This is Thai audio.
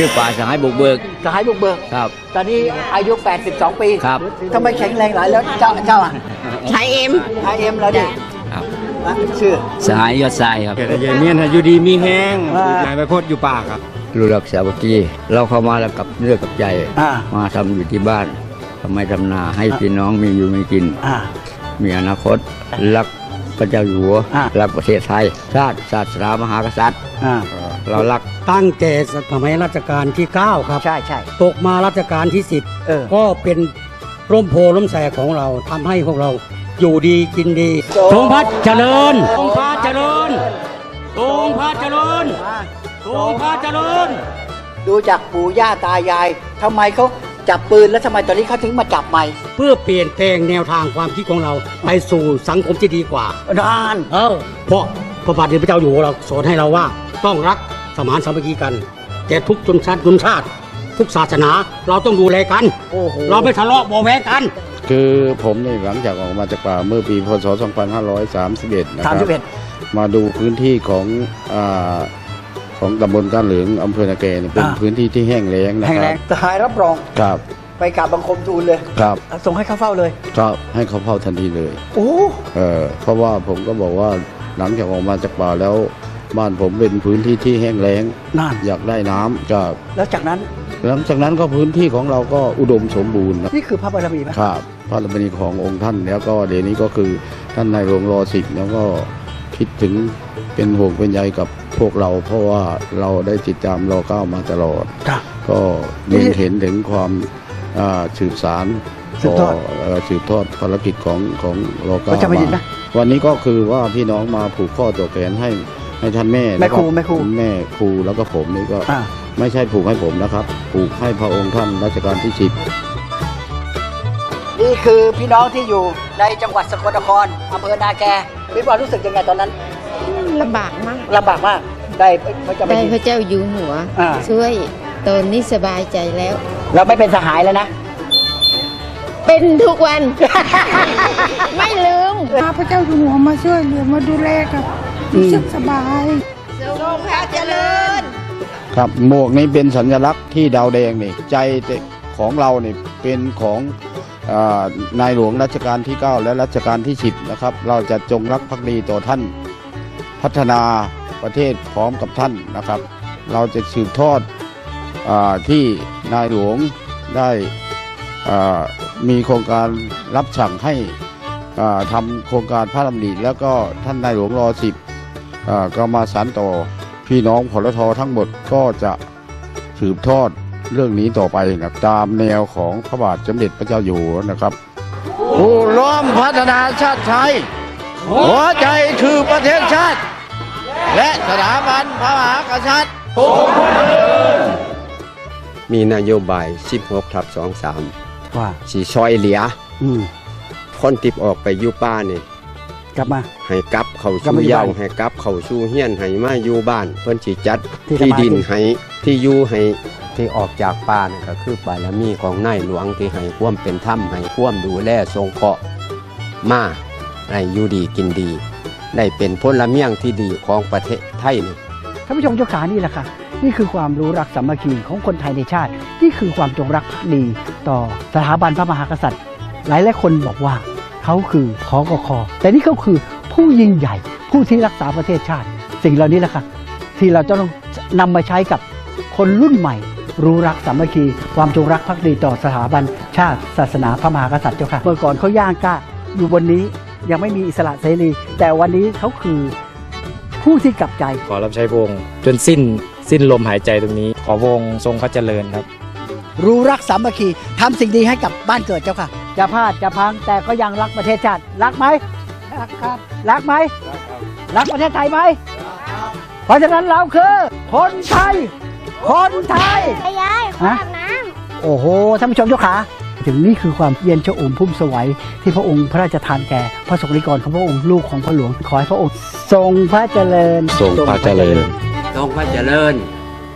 ชื่อป่าสหายบุกเบิกสหายบุกเบิก ครับ ตอนนี้อายุ 82 ปีครับ ทำไมแข็งแรงหลายแล้วเจ้าเจ้าอะชายเอ็มไอเอ็มแล้วดิครับอะชื่อสหายยอดทรายครับเกิดอะไรเงี้ยนะอยู่ดีมีแห้งอ่านายไปโพดอยู่ป่าครับรู้รักสามัคคีเราเข้ามาแล้วกับเลือกกับใจอ่ามาทำอยู่ที่บ้านทำไมทำนาให้พี่น้องมีอยู่มีกินอ่ามีอนาคตรักพระเจ้าอยู่หัวอะรักประเทศไทย ชาติศาสนามหากษัตริย์อ่า เรารักตั้งแต่สมัยรัชกาลที่ 9 ครับ ใช่ใช่ ตกมารัชกาลที่ เออ 10 ก็เป็นร่มโพล้มแสของเราทำให้พวกเราอยู่ดีกินดีโจทรงพระเจริญทรงพระเจริญทรงพระเจริญอ่าทรงพระเจริญ ดูจากปู่ย่าตายายทำไมเขาจับปืนแล้วทำไมตอนนี้เขาถึงมาจับใหม่เพื่อเปลี่ยนแปลงแนวทางความคิดของเราไปสู่สังคมที่ดีกว่า นาน เออเพราะพระบาทสมเด็จพระเจ้าอยู่หัวเราสอนให้เราว่า ต้องรัก สมานสามัคคีกัน แต่ทุกชนชาติชนชาติ ทุกศาสนาเราต้องดูแลกัน โอ้โห เราไม่ทะเลาะเบาะแวงกัน คือผมเนี่ยหลังจากออกมาจากป่าเมื่อปีพศ 2531 นะคสามรัสิบเอ็ดมาดูพื้นที่ของอาของตำบลก้านเหลืองอำเภอนาแกเนี่ยเป็นอ่า พื้นที่ที่แห้งแล้งนะแข็งคแรรังบทหารรับรองครับไปกราบบังคมทูลเลย ครับส่งให้เข้าเฝ้าเลยก็ให้เขาเผาทันทีเลย โอ้ เออเพราะว่าผมก็บอกว่าหลังจากออกมาจากป่าแล้ว บ้านผมเป็นพื้นที่ที่แห้งแล้งนานอยากได้น้ำกับแล้วจากนั้นหลังจากนั้นก็พื้นที่ของเราก็อุดมสมบูรณ์นะนี่คือพระบารมีไหมครับ พระบารมีขององค์ท่านแล้วก็เดี๋ยวนี้ก็คือท่านนายหลวงรอสิบแล้วก็คิดถึงเป็นห่วงเป็นใยกับพวกเรา เพราะว่าเราได้ติดตามรอเก้ามาตลอดครับก็เล็งเห็นถึงความอ่าสืบสารสืบทอดเอ่อสืบทอดภารกิจของของรอพเก้าระเจ้าแผ่นดินมานะวันนี้ก็คือว่าพี่น้องมาผูกข้อต่อแขนให้ ให้ท่านแม่แม่ครูล้วก็แม่ครูแม่ครูแล้วก็ผมนี่ก็อ่าไม่ใช่ผูกให้ผมนะครับ ผูกให้พระองค์ท่านรัชกาลที่สิบนี่คือพี่น้องที่อยู่ในจังหวัดสกลนครอำเภอนาแกพี่บอลรู้สึกยังไงตอนนั้นลำบากมากลำบากมากได้พระเจ้าแผ่ได้นดินพระเจ้าอยู่หัวอ่าช่วยตอนนี้สบายใจแล้ว เราไม่เป็นสหายแล้วนะ เป็นทุกวัน ไม่ลืมพระเจ้าอยู่หัวมาช่วยเหลือมาดูแลครับ รู้สึกสบายทรงพระเจริญ ครับหมวกนี้เป็นสัญลักษณ์ที่ดาวแดงนี่ใจของเราเนี่ยเป็นของอานายหลวงรัชกาลที่ 9 และรัชกาลที่ 10 นะครับ เราจะจงรักภักดีต่อท่าน พัฒนาประเทศพร้อมกับท่านนะครับ เราจะสืบทอดอาที่นายหลวงได้อ่ามีโครงการรับสั่งให้อ่าทำโครงการพระดำริแล้วก็ท่านนายหลวงรอสิบอ่า ก็มาสานต่อพี่น้องพลททั้งหมดก็จะสืบทอดเรื่องนี้ต่อไปนะตามแนวของพระบาทสมเด็จพระเจ้าอยู่หัวนะครับ ผู้ร่วมพัฒนาชาติไทย หัวใจคือประเทศชาติ และสถาบันพระมหากษัตริย์มีนโยบาย 16ทับ23ว่าสีซอยเหลียอืมคนติบออกไปอยู่ป่านี่ กลับมา ให้กลับเข้ากลับสู่มาอยู่เยาบ้านให้กลับเข้าสู่เฮียนให้มาอยู่บ้าน เพิ่นสิจัดที่ที่ทำมาดินที่ให้ที่อยู่ให้ที่ออกจากป่านี่ก็คือบารมีของนายหลวงที่ให้ความเป็นธรรมให้ความดูแลทรงเคราะห์มาให้อยู่ดีกินดี ได้เป็นพลเมืองที่ดีของประเทศไทยนี่ท่านผู้ชมเจ้าขานี่แหละค่ะ นี่คือความรู้รักสามัคคีของคนไทยในชาติ นี่คือความจงรักภักดี ต่อสถาบันพระมหากษัตริย์ หลายหลายๆคนบอกว่า เขาคือพอกคแต่นี่เขาคือผู้ยิ่งใหญ่ ผู้ที่รักษาประเทศชาติ สิ่งเหล่านี้แหละค่ะที่เราจะต้องนำมาใช้กับคนรุ่นใหม่ รู้รักสามัคคี ความจงรักภักดีต่อสถาบันชาติ ศาสนาพระมหากษัตริย์เจ้าค่ะเมื่อก่อนเขาย่างกล้าอยู่บนนี้ยังไม่มีอิสระเสรี แต่วันนี้เขาคือผู้ที่กลับใจ ขอรับใช้พระองค์จนสิ้นสิ้นลมหายใจตรงนี้ ขอพระองค์ทรงพระเจริญครับ รู้รักสามัคคีทำสิ่งดีให้กับบ้านเกิดเจ้าค่ะ จะพลาดจะพังแต่ก็ยังรักประเทศชาติรักไหมรักครับรักไหมรักประเทศไทยไหมเพราะฉะนั้นเราคือคนไทย คนไทยยายขออาบน้โอ้โหท่านผู้ชมเจ้าขาถึงนี่คือความเย็นชอุ่มพุ่มสวัยที่พระองค์พระราชทานแก่พระสงฆ์นิกรของพระองค์ลูกของพระหลวงขอให้พระองค์ทรงพระเจริญ ทรงพระเจริญทรงพระเจริญ